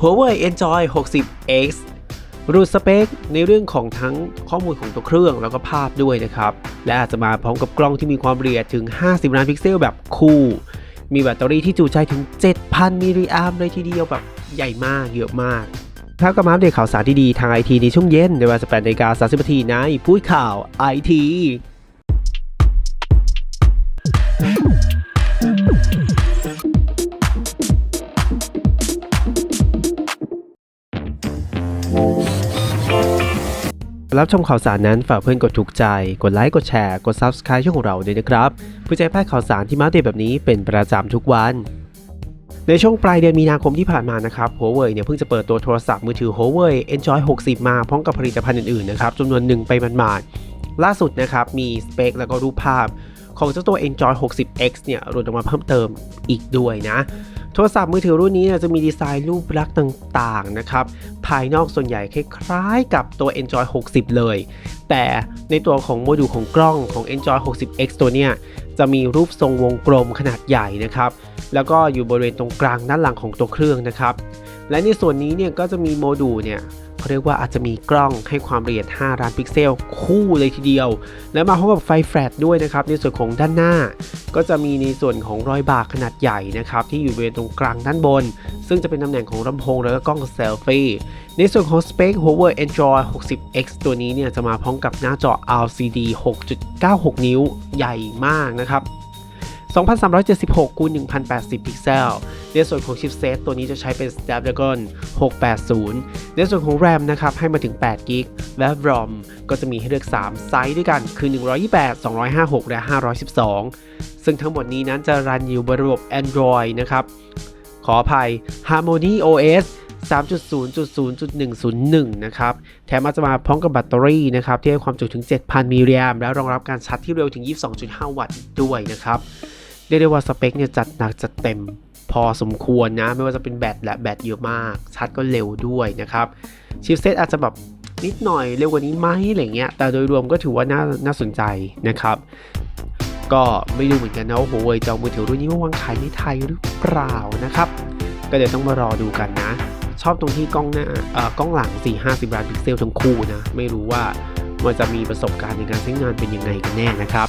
Huawei Enjoy 60X รูดสเปคในเรื่องของทั้งข้อมูลของตัวเครื่องแล้วก็ภาพด้วยนะครับ และอาจจะมาพร้อมกับกล้องที่มีความละเอียดถึง 50 ล้านพิกเซลแบบคู่ มีแบตเตอรี่ที่จุใจถึง 7,000 มิลลิแอมป์เลยทีเดียวแบบใหญ่มากเยอะมากครับก็มาอัปเดตข่าวสารที่ดีทางไอทีในช่วงเย็นในเวลา18นาฬิกา30นาทีในพูดข่าวไอที รับชมข่าวสารนั้นฝากเพื่อนกดถูกใจ กดไลค์ กดแชร์ กด Subscribe ช่องของเราด้วยนะครับเพื่อจะให้พลาดข่าวสารที่มาเดตแบบนี้เป็นประจำทุกวันในช่วงปลายเดือนมีนาคมที่ผ่านมานะครับ Huawei เนี่ยเพิ่งจะเปิดตัวโทรศัพท์มือถือ Huawei Enjoy 60 มาพร้อมกับผลิตภัณฑ์อื่นๆนะครับจำนวนหนึ่งไปมันมาดๆล่าสุดนะครับมีสเปคแล้วก็รูปภาพ ของเจ้าตัว Enjoy 60X เนี่ยหลุดออกมาเพิ่มเติมอีกด้วยนะ โทรศัพท์มือถือรุ่นนี้จะมีดีไซน์รูปลักษณ์ต่างๆนะครับ ภายนอกส่วนใหญ่คล้ายๆกับตัว Enjoy 60 เลย แต่ในตัวของโมดูลของกล้องของ Enjoy 60X ตัวเนี้ยจะมีรูปทรงวงกลมขนาดใหญ่นะครับ แล้วก็อยู่บริเวณตรงกลางด้านหลังของตัวเครื่องนะครับ และในส่วนนี้เนี่ยก็จะมีโมดูลเนี่ย เขาเรียกว่าอาจจะมีกล้องให้ความละเอียด 5 ล้านพิกเซล คู่เลยทีเดียว และมาพร้อมกับไฟแฟลชด้วยนะครับ ในส่วนของด้านหน้า ก็จะมีในส่วนของรอยบากขนาดใหญ่นะครับ ที่อยู่บริเวณตรงกลางด้านบน ซึ่งจะเป็นตำแหน่งของลำโพงแล้วก็กล้องเซลฟี่ในส่วนของสเปค Huawei Android 60X ตัวนี้เนี่ยจะมาพร้อมกับหน้าจอ LCD 6.96 นิ้วใหญ่มากนะครับ 2376คูณ1080 พิกเซล ในส่วนของชิปเซตตัวนี้จะใช้เป็น Snapdragon 680 ในส่วนของ RAM นะครับ ให้มาถึง8 g b และ ROM ก็จะมีให้เลือก 3 ไซส์ด้วยกัน คือ 128 256 และ 512 ซึ่งทั้งหมดนี้นั้นจะรันอยู่บนระบบ Android นะครับ ขออภัย Harmony OS 3.0.0.101 นะครับ แถมอาจจะมาพร้อมกับแบตเตอรี่นะครับ ที่ให้ความจุถึง 7,000 มิลลิแอมป์และรองรับการชาร์จที่เร็วถึง 22.5 วัตต์ด้วยนะครับ เรียกได้ว่าสเปคเนี่ยจัดหนักจัดเต็มพอสมควรนะ ไม่ว่าจะเป็นแบตและแบตเยอะมากชาร์จก็เร็วด้วยนะครับชิปเซตอาจจะแบบนิดหน่อยเร็วกว่านี้ไหมอะไรเงี้ย แต่โดยรวมก็ถือว่าน่าน่าสนใจนะครับ ก็ไม่รู้เหมือนกันนะว่า Huawei จะเอามือถือรุ่นนี้มาวางขายในไทยหรือเปล่านะครับ ก็เดี๋ยวต้องมารอดูกันนะ ชอบตรงที่กล้องหน้าเอ่อกล้องหลัง 4 50 ล้านพิกเซลทั้งคู่นะ ไม่รู้ว่ามันจะมีประสบการณ์ในการใช้งานเป็นยังไงกันแน่นะครับ